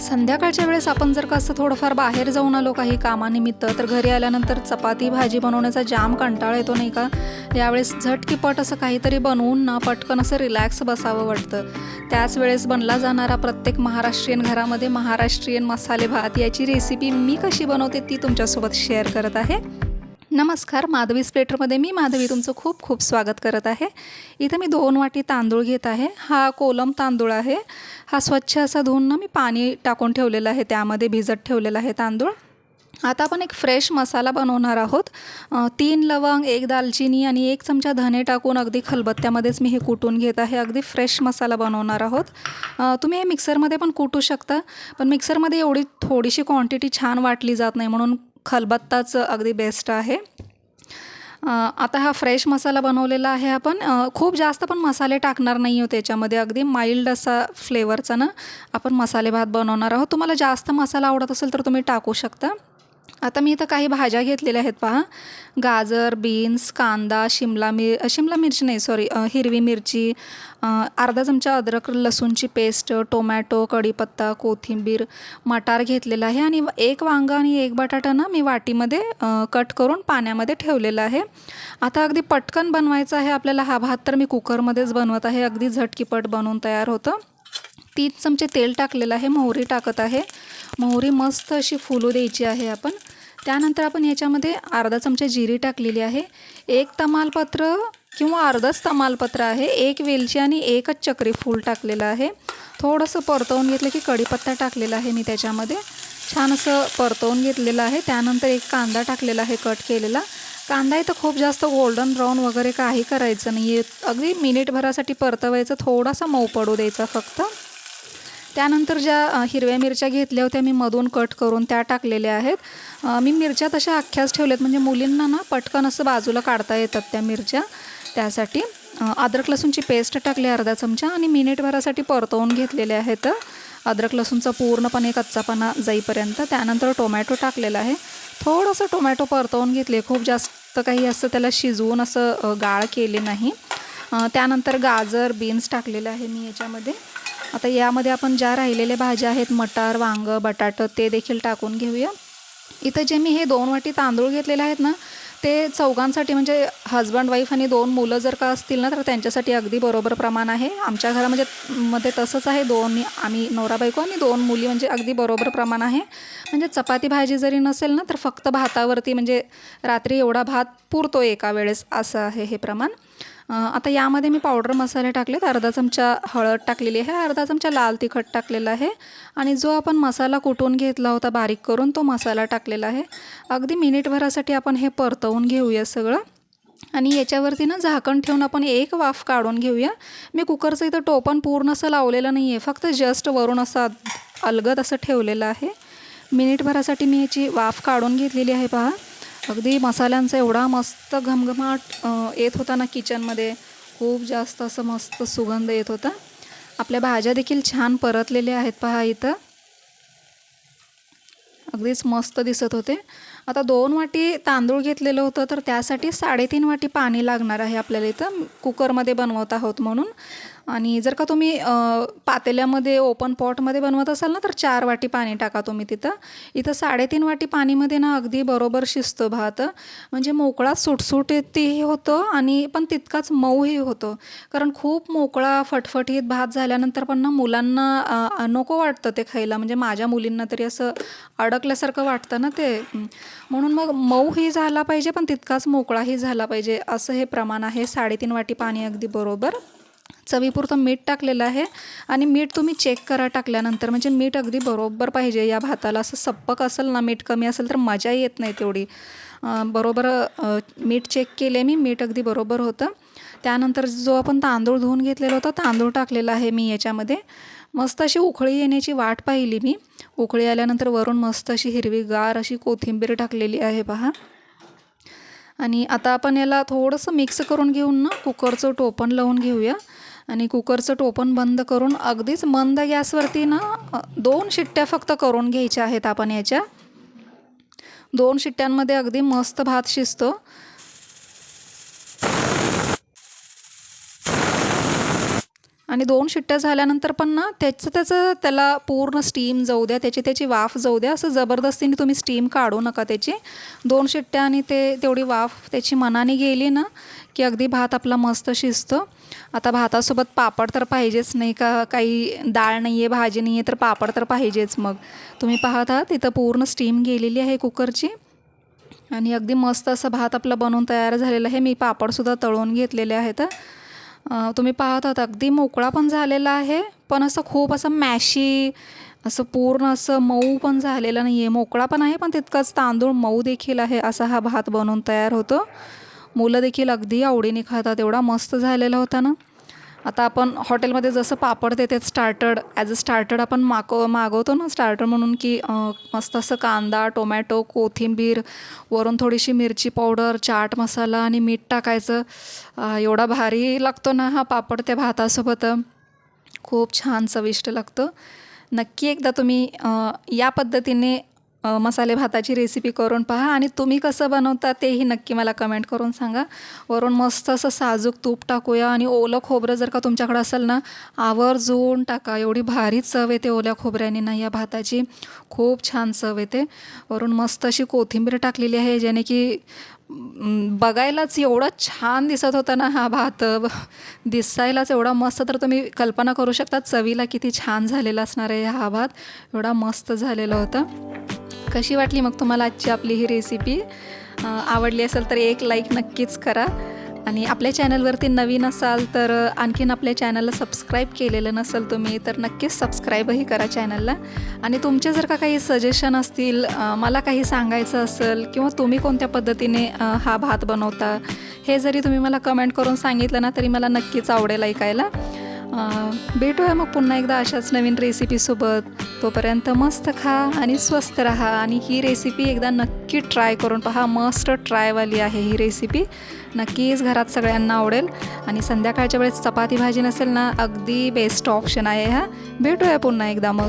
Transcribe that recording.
संध्याकाळच्या वेळेस आपण जर का असं थोडंफार बाहेर जाऊन आलो काही कामानिमित्त तर घरी आल्यानंतर चपाती भाजी बनवण्याचा जाम कंटाळा येतो नाही का? यावेळेस झटकीपट असं काहीतरी बनवून ना पटकन असं रिलॅक्स बसावं वाटतं. त्याच वेळेस बनला जाणारा प्रत्येक महाराष्ट्रीयन घरामध्ये महाराष्ट्रीयन मसाले भात याची रेसिपी मी कशी बनवते ती तुमच्यासोबत शेअर करत आहे. नमस्कार माधवी स्प्लेटरमध्ये मी माधवी तुमचं खूप खूप स्वागत करत आहे. इथं मी दोन वाटी तांदूळ घेत आहे. हा कोलम तांदूळ आहे. हा स्वच्छ असा धुवून ना मी पाणी टाकून ठेवलेलं आहे. त्यामध्ये भिजत ठेवलेला आहे तांदूळ. आता आपण एक फ्रेश मसाला बनवणार आहोत. तीन लवंग एक दालचिनी आणि एक चमचा धने टाकून अगदी खलबत्त्यामध्येच मी हे कुटून घेत आहे. अगदी फ्रेश मसाला बनवणार आहोत. तुम्ही हे मिक्सरमध्ये पण कुटू शकता पण मिक्सरमध्ये एवढी थोडीशी क्वांटिटी छान वाटली जात नाही म्हणून खलबत्ताच अगदी बेस्ट आहे. आता हा फ्रेश मसाला बनवलेला आहे आपण. खूप जास्त पण मसाले टाकणार नाही आहोत त्याच्यामध्ये. अगदी माइल्ड असा फ्लेवरचा ना आपण मसाले भात बनवणार आहोत. तुम्हाला जास्त मसाला आवडत असेल तर तुम्ही टाकू शकता. आता मी इथं काही भाज्या घेतलेल्या आहेत पहा. गाजर बीन्स कांदा शिमला मिर शिमला मिरची नाही सॉरी हिरवी मिरची अर्धा चमचा अद्रक लसूणची पेस्ट टोमॅटो कढीपत्ता कोथिंबीर मटार घेतलेला आहे आणि एक वांगा आणि एक बटाटा ना मी वाटीमध्ये कट करून पाण्यामध्ये ठेवलेला आहे. आता अगदी पटकन बनवायचा आहे आपल्याला हा भात तर मी कुकरमध्येच बनवत आहे अगदी झटकीपट बनवून तयार होतं. तीन चमचे तेल टाकलेलं आहे मोहरी टाकत आहे. मोहरी मस्त अशी फुलू द्यायची आहे आपण. त्यानंतर आपण याच्यामध्ये अर्धा चमचा जिरी टाकलेली आहे एक तमालपत्र किंवा अर्धच तमालपत्र आहे एक वेलची आणि एकच चक्री फूल टाकलेलं आहे. थोडंसं परतवून घेतलं की कढीपत्ता टाकलेला आहे मी त्याच्यामध्ये. छान असं परतवून घेतलेलं आहे. त्यानंतर एक कांदा टाकलेला आहे कट केलेला. कांदा इथं खूप जास्त गोल्डन ब्राऊन वगैरे काही करायचं नाही आहे अगदी मिनिटभरासाठी परतवायचं थोडासा मऊ पडू द्यायचा फक्त. त्यानंतर ज्या हिरव्या मिरच्या घेतल्या होत्या मी मधून कट करून त्या टाकलेल्या आहेत. मी मिरच्या तशा अख्ख्याच ठेवल्यात. म्हणजे मुलींना ना पटकन असं बाजूला काढता येतात त्या मिरच्या. त्यासाठी अद्रक लसूणची पेस्ट टाकली अर्धा चमचा आणि मिनिटभरासाठी परतवून घेतलेले आहेत. अद्रक लसूणचा पूर्णपणे कच्चापणा जाईपर्यंत. त्यानंतर टोमॅटो टाकलेला आहे. थोडंसं टोमॅटो परतवून घेतले. खूप जास्त काही असं त्याला शिजवून असं गाळ केले नाही. त्यानंतर गाजर बीन्स टाकलेलं आहे मी याच्यामध्ये. आता यामध्ये आपण ज्या राहिलेल्या भाज्या आहेत मटार वांगं बटाटं ते देखील टाकून घेऊया. इथं जे मी हे दोन वाटी तांदूळ घेतलेले आहेत ना ते चौघांसाठी म्हणजे हजबंड वाईफ आणि दोन मुलं जर का असतील ना तर त्यांच्यासाठी अगदी बरोबर प्रमाण आहे. आमच्या घरामध्ये म्हणजे, मध्ये तसंच आहे. दोन आम्ही नवरा बायको आणि दोन मुली म्हणजे अगदी बरोबर प्रमाण आहे. म्हणजे चपाती भाजी जरी नसेल ना तर फक्त भातावरती म्हणजे रात्री एवढा भात पुरतो एका वेळेस असं आहे हे प्रमाण. आता यामध्ये मी पावडर मसाले टाकलेत. अर्धा चमचा हळद टाकलेली आहे. अर्धा चमचा लाल तिखट टाकलेला आहे. आणि जो आपण मसाला कुटून घेतला होता बारीक करून तो मसाला टाकलेला आहे. अगदी मिनिटभरासाठी आपण हे परतवून घेऊया सगळं. आणि याच्यावरती ना झाकण ठेवून आपण एक वाफ काढून घेऊया. मी कुकरचं इथं टोपण पूर्ण असं लावलेलं नाही आहे फक्त जस्ट वरून असं अलगद असं ठेवलेलं आहे. मिनिटभरासाठी मी याची वाफ काढून घेतलेली आहे पहा. अगदी मसाल्यांचा एवढा मस्त घमघमाट येत होता ना किचनमध्ये. खूप जास्त असं मस्त सुगंध येत होता. आपल्या भाज्या देखील छान परतलेल्या आहेत पहा इथं. अगदीच मस्त दिसत होते. आता दोन वाटी तांदूळ घेतलेलं होतं तर त्यासाठी साडेतीन वाटी पाणी लागणार आहे आपल्याला इथं. कुकरमध्ये बनवत आहोत म्हणून. आणि जर का तुम्ही पातेल्यामध्ये ओपन पॉटमध्ये बनवत असाल ना तर चार वाटी पाणी टाका तुम्ही तिथं. इथं साडेतीन वाटी पाणीमध्ये ना अगदी बरोबर शिजतो भात. म्हणजे मोकळा सुटसुटीतही होतं आणि पण तितकाच मऊही होतो. कारण खूप मोकळा फटफटीत भात झाल्यानंतर पण ना मुलांना नको वाटतं ते खायला. म्हणजे माझ्या मुलींना तरी असं अडकल्यासारखं वाटतं ना ते. म्हणून मग मऊही झाला पाहिजे पण तितकाच मोकळाही झाला पाहिजे. असं हे प्रमाण आहे. साडेतीन वाटी पाणी अगदी बरोबर. चवीपुरतं मीठ टाकलेलं आहे. आणि मीठ तुम्ही चेक करा टाकल्यानंतर. म्हणजे मीठ अगदी बरोबर पाहिजे या भाताला. असं सप्पक असेल ना मीठ कमी असेल तर मजा येत नाही तेवढी. बरोबर मीठ चेक केले मी मीठ अगदी बरोबर होतं. त्यानंतर जो आपण तांदूळ धुवून घेतलेला होता तांदूळ टाकलेला आहे मी याच्यामध्ये. मस्त अशी उकळी येण्याची वाट पाहिली मी. उकळी आल्यानंतर वरून मस्त अशी हिरवीगार अशी कोथिंबीर टाकलेली आहे पहा आणि आता आपण याला थोडंसं मिक्स करून घेऊन ना कुकरचं टोपण लावून घेऊया. आणि कुकरचं टोपण बंद करून अगदीच मंद गॅसवरती ना दोन शिट्ट्या फक्त करून घ्यायच्या आहेत आपण याच्या. दोन शिट्ट्यांमध्ये अगदी मस्त भात शिजतो. आणि दोन शिट्ट्या झाल्यानंतर पण ना त्याचं त्याचं त्याला पूर्ण स्टीम जाऊ द्या त्याची त्याची वाफ जाऊ द्या असं जबरदस्तीने तुम्ही स्टीम काढू नका त्याची. दोन शिट्ट्या आणि ते तेवढी वाफ त्याची मनाने गेली ना की अगदी भात आपला मस्त शिजतो. आता भातासोबत पापड तर पाहिजेच नाही का? काही डाळ नाही आहे भाजी नाही आहे तर पापड तर पाहिजेच मग. तुम्ही पाहत आहात तिथं पूर्ण स्टीम गेलेली आहे कुकरची. आणि अगदी मस्त असं भात आपलं बनवून तयार झालेलं आहे. मी पापडसुद्धा तळून घेतलेले आहेत. तुम्ही पाहत आहात अगदी मोकळा पण झालेला आहे पण असं खूप असं मॅशी असं पूर्ण असं मऊ पण झालेलं नाही आहे मोकळा पण आहे पण तितकाच तांदूळ मऊ देखील आहे असा हा भात बनवून तयार होतो. मुलं देखील अगदी आवडीने खातात एवढा मस्त झालेला होता ना. आता आपण हॉटेलमध्ये जसं पापड देते स्टार्टर्ड ॲज अ स्टार्टर्ड आपण मागव मागवतो ना स्टार्टर म्हणून की मस्त असं कांदा टोमॅटो कोथिंबीर वरून थोडीशी मिरची पावडर चाट मसाला आणि मीठ टाकायचं. एवढा भारी लागतो ना हा पापड त्या भातासोबत. खूप छान चविष्ट लागतं. नक्की एकदा तुम्ही या पद्धतीने मसाले भाताची रेसिपी करून पहा आणि तुम्ही कसं बनवता तेही नक्की मला कमेंट करून सांगा. वरून मस्त असं साजूक तूप टाकूया आणि ओलं खोबरं जर का तुमच्याकडं असेल ना आवर्जून टाका. एवढी भारी चव येते ओल्या खोबऱ्याने ना या भाताची. खूप छान चव येते. वरून मस्त अशी कोथिंबीर टाकलेली आहे ज्याने की बघायलाच एवढं छान दिसत होता ना हा भात. दिसायलाच एवढा मस्त. तर तुम्ही कल्पना करू शकता चवीला किती छान झालेला असणार आहे हा भात. एवढा मस्त झालेला होता. कशी वाटली मग तुम्हाला आजची आपली ही रेसिपी आवडली असेल तर एक लाईक नक्कीच करा. आणि आपल्या चॅनलवरती नवीन असाल तर आणखीन आपल्या चॅनलला सबस्क्राईब केलेलं नसेल तुम्ही तर नक्कीच सबस्क्राईबही करा चॅनलला आणि तुमचे जर का काही सजेशन असतील मला काही सांगायचं असेल किंवा तुम्ही कोणत्या पद्धतीने हा भात बनवता हे जरी तुम्ही मला कमेंट करून सांगितलं ना तरी मला नक्कीच आवडेल ऐकायला. भेटूया मग पुन्हा एकदा अशाच नवीन रेसिपीसोबत तोपर्यंत मस्त खा आणि स्वस्त राहा आणि ही रेसिपी एकदा नक्की ट्राय करून पहा. मस्त ट्रायवाली आहे ही रेसिपी नक्कीच घरात सगळ्यांना आवडेल. आणि संध्याकाळच्या वेळेस चपाती भाजी नसेल ना अगदी बेस्ट ऑप्शन आहे हा. भेटूया पुन्हा एकदा मग.